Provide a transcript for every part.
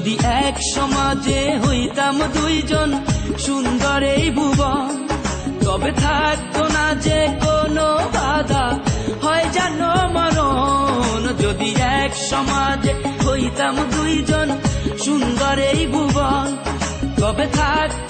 যদি এক সমাজে হইতাম দুইজন সুন্দর এই ভুবন, তবে থাকতো না যে কোনো বাধা। হয় জানো মরণ, যদি এক সমাজে হইতাম দুইজন সুন্দর এই ভুবন, তবে থাকতো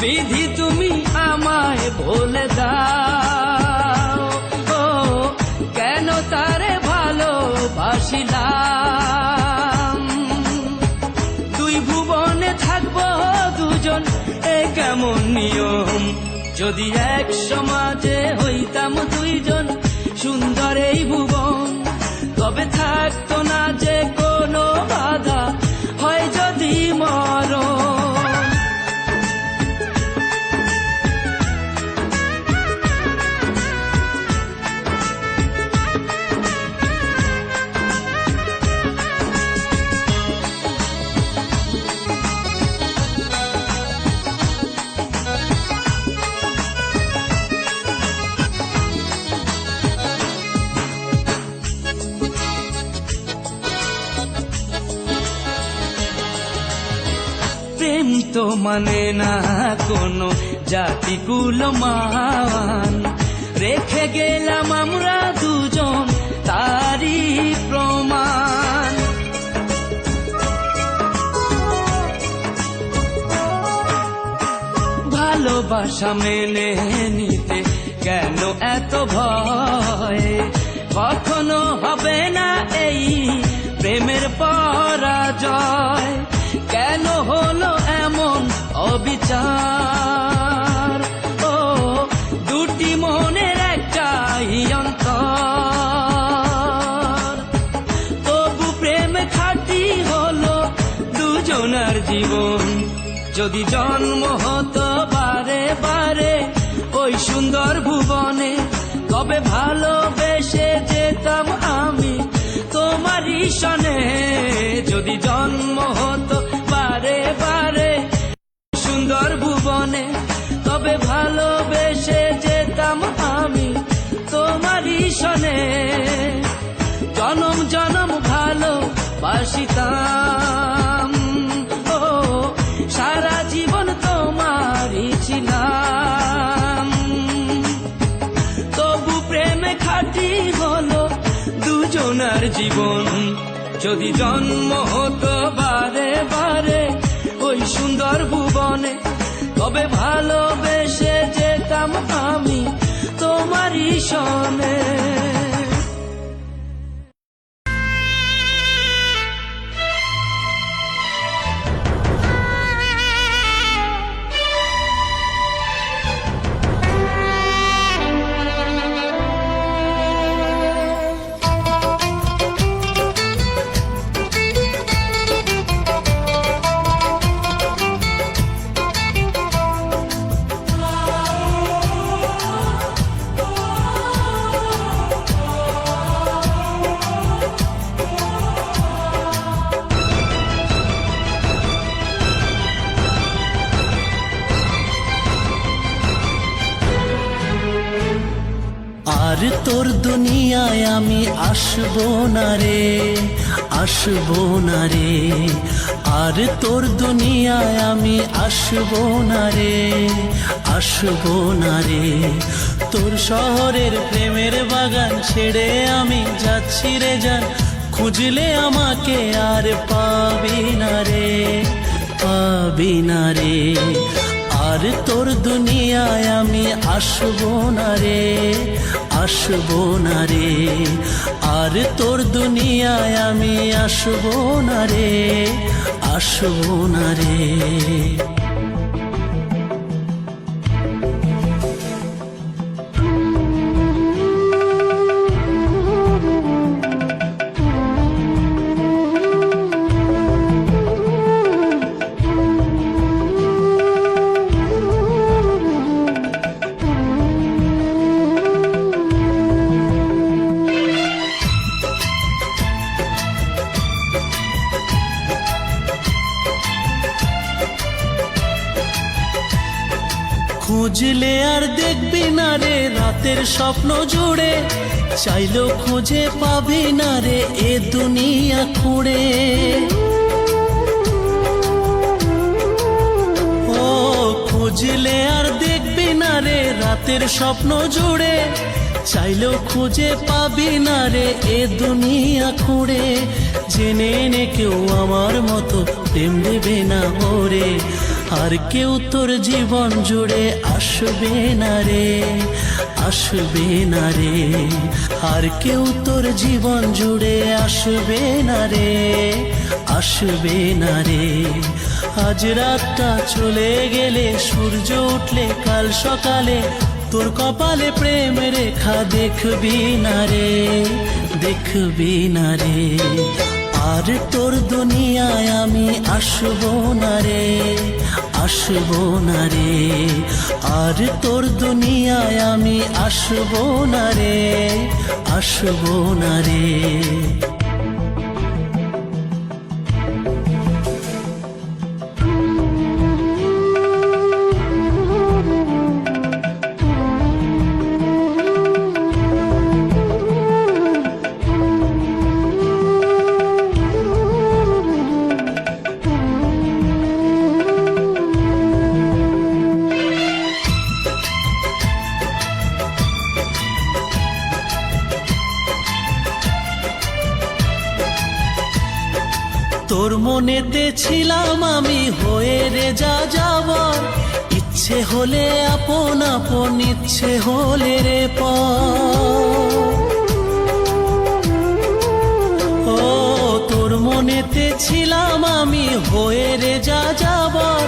বিধি তুমি আমায় বলে দাও। ও, কেন তারে ভালোবাসিলাম? দুই ভুবনে থাকব দুজন, এ কেমন নিয়ম? যদি এক সমাজে হইতাম দুইজন, সুন্দর এই ভুবন, তবে থাকতো না যে কোনো বাধা। তো মানে না কোনো জাতি মান। রেখে গেলাম আমরা দুজন তারি প্রমাণ। ভালোবাসা মেনে নিতে কেন এত ভয়? কখনো হবে না এই প্রেমের পরাজয়। কেন হলো এমন অবিচার? ও, দুটি মনের একটাই অন্তর। তবু প্রেম খাটি হলো দুজনার জীবন। যদি জন্ম হতো বারে বারে ওই সুন্দর ভুবনে, তবে ভালোবেসে যেতাম আমি তোমারই সনে। যদি জন্ম হতো বারে বারে সুন্দর ভুবনে, তবে ভালোবেসে যেতাম আমি তোমারই সনে। জনম জনম ভালো বাসিতাম ও সারা জীবন তোমারই ছিলাম। তবু প্রেমে খাটি হলো দুজনার জীবন। যদি জন্ম হতো বারে বারে ওই সুন্দর ভুবনে তবে ভালোবেসে যেতাম আমি তোমারই সনে। আর তোর দুনিয়ায় আমি আসব না রে, আসব না রে। আর তোর দুনিয়ায় আমি আসব না রে, আসব না রে। তোর শহরের প্রেমের বাগান ছেড়ে আমি যাচ্ছি রে যান খুঁজলে আমাকে আর পাবি না রে, পাবি না রে। আর তোর দুনিয়ায় আমি আসব না রে আসব না রে। আর তোর দুনিয়ায় আমি আসব না রে আসব না রে। স্বপ্ন জুড়ে চাইলো খুঁজে পাবি না রে এ দুনিয়া খুঁড়ে। ও, খুঁজলে আর দেখবি না রে রাতের স্বপ্ন জুড়ে, চাইলেও খুঁজে পাবি না রে এ দুনিয়া খুঁড়ে। জেনে নে কেউ আমার মতো প্রেম দেবে না ওরে। আর কেউ তোর জীবন জুড়ে আসবে না রে, আসবে না রে। আর কেউ তোর জীবন জুড়ে আসবে না রে, আসবে না রে। আজ রাতটা চলে গেলে সূর্য উঠলে কাল সকালে তোর কপালে প্রেম রেখা দেখবি না রে, দেখবি না রে। আর তোর দুনিয়ায় আমি আসব না রে, আসব না রে। আর তোর দুনিয়ায় আমি আসব না রে, আসব না রে। আপন আপন ইচ্ছে হলে রে পর ও, তোর মনেতে ছিলাম আমি, হয়ে রে যা যাবার।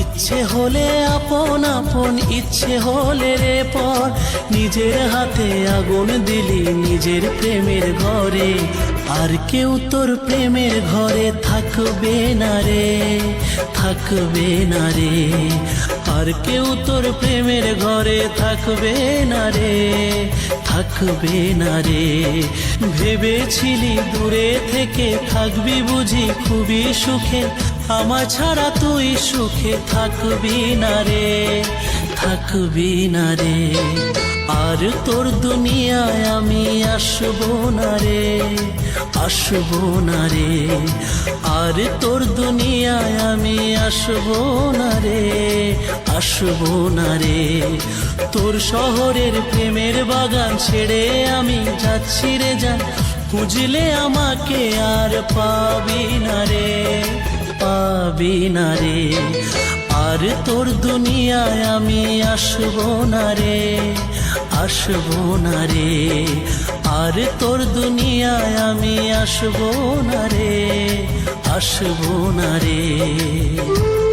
ইচ্ছে হলে আপন আপন ইচ্ছে হলে রে পর। নিজের হাতে আগুন দিলি নিজের প্রেমের ঘরে। আর কেউ তোর প্রেমের ঘরে থাকবে না রে, থাকবে না রে। আর কেউ তোর প্রেমের ঘরে থাকবে না রে, থাকবে না রে। ভেবেছিলি দূরে থেকে থাকবি বুঝি খুবই সুখে আমার ছাড়া তুই সুখে থাকবি না রে, থাকবি না রে। আর তোর দুনিয়ায় আমি আসব না রে, আসব না রে। আর তোর দুনিয়ায় আমি আসব না রে, আসব না রে। তোর শহরের প্রেমের বাগান ছেড়ে আমি যাচ্ছি রে যান খুঁজলে আমাকে আর পাবি না রে, পাবি না রে। আর তোর দুনিয়ায় আমি আসব না রে আসব না রে। আর তোর দুনিয়ায় আমি আসব না রে। আসব না রে।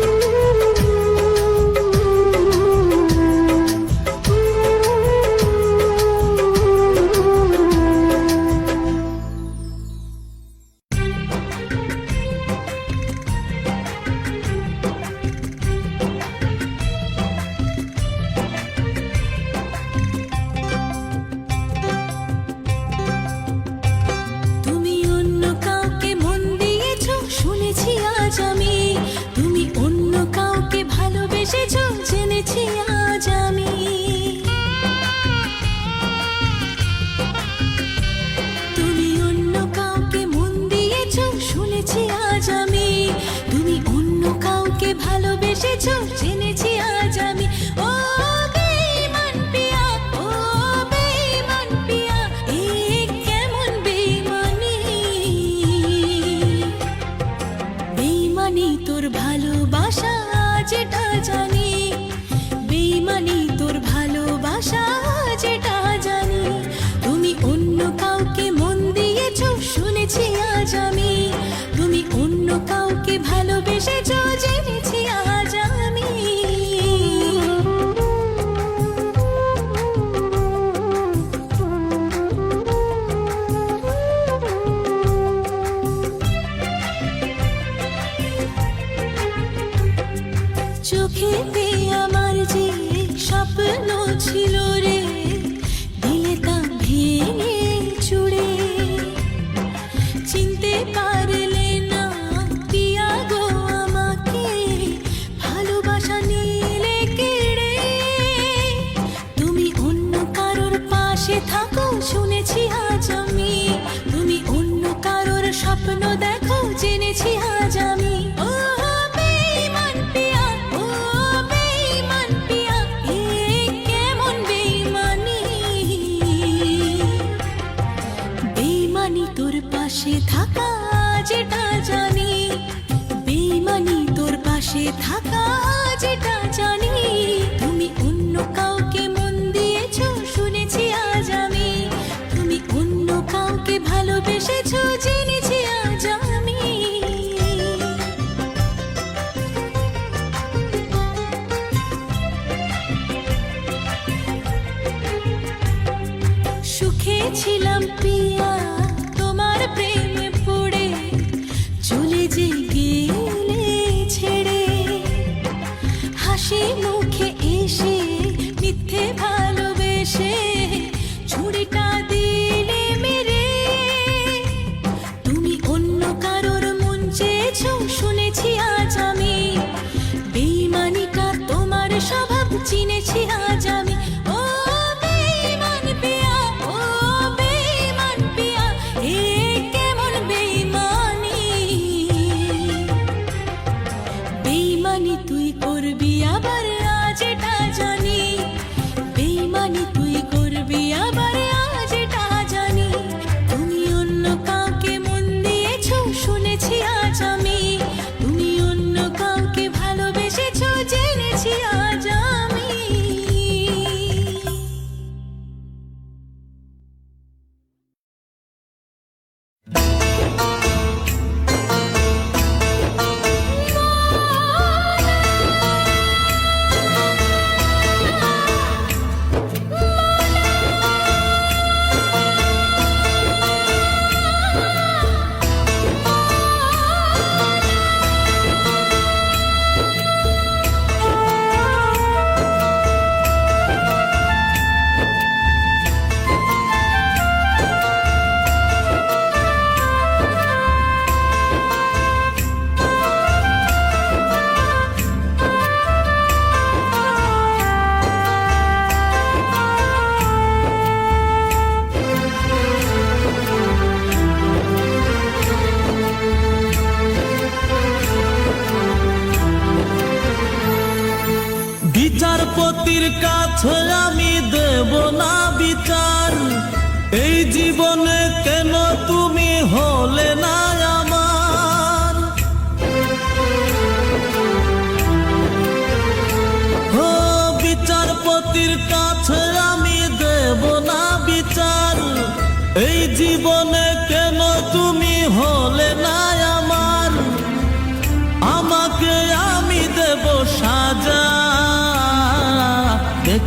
ছিলাম পিয়া।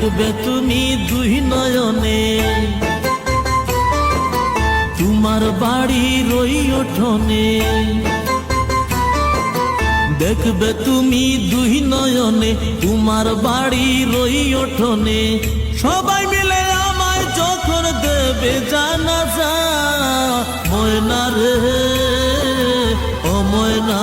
ফুটবে তুমি দুই নয়নে। তোমার বাড়ি রই ওঠনে। দেখবে তুমি দুই নয়নে, তোমার বাড়ি রই ওঠনে। সবাই মিলে আমার যখন দেবে জানা যা ময়না রে, ও ময়না।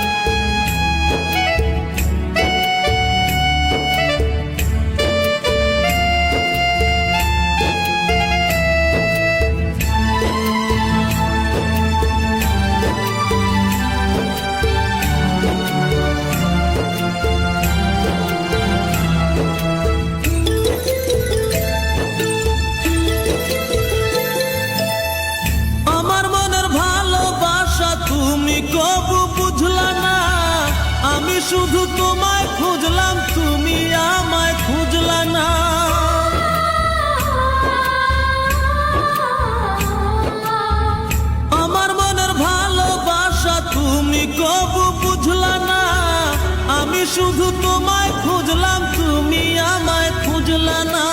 আমায় খুঁজলা না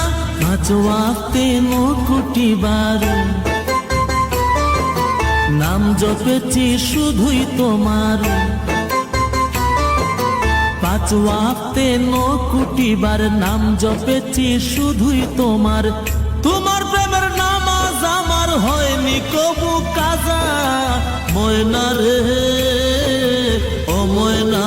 আজওয়াতে নকুটি বারু নাম জপেছি শুধুই তোমার পাঁচ ওয়াক্তে নকুটিবার নাম জপেছি শুধুই তোমার তোমার প্রেমের নামাজ আমার হয়নি কবু কাজা ময়না রে ও ময়না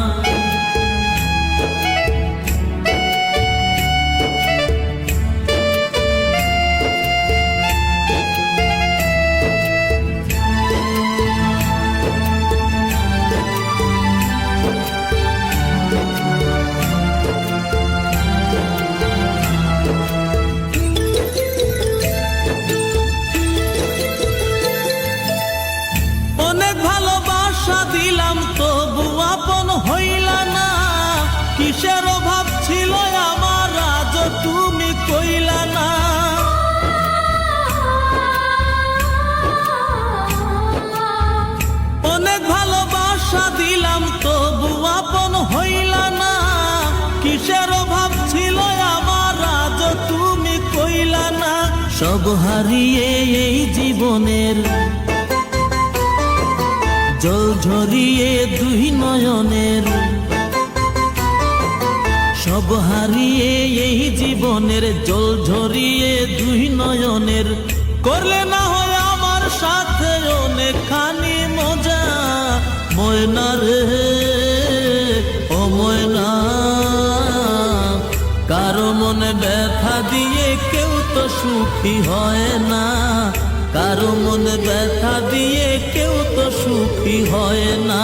হারিয়ে এই জীবনের জল ঝরিয়ে দুই নয়নের, সব হারিয়ে এই জীবনের জল ঝরিয়ে দুই নয়নের। করলে না হয় আমার সাথে অনেক খানি মজা, ময়না রে, ও ময়না। কারও মনে ব্যথা দিয়ে তো সুখী হয় না। কারও মনে ব্যথা দিয়ে কেউ তো সুখী হয় না।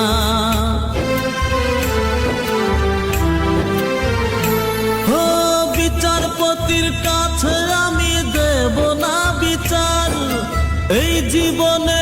বিচারপতির কাছে আমি দেব না বিচার। এই জীবনে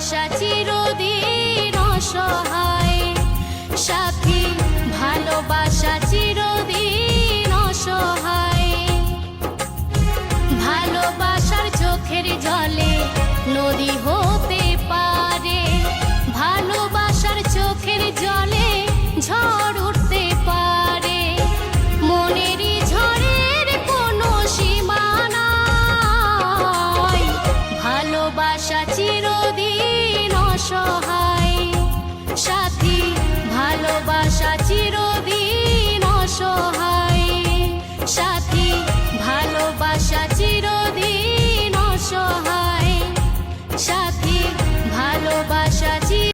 ভাষা চিরদিন অসহায়। সাথী ভালোবাসা চিরদিন অসহায়। ভালোবাসার চোখের জলে নদী হো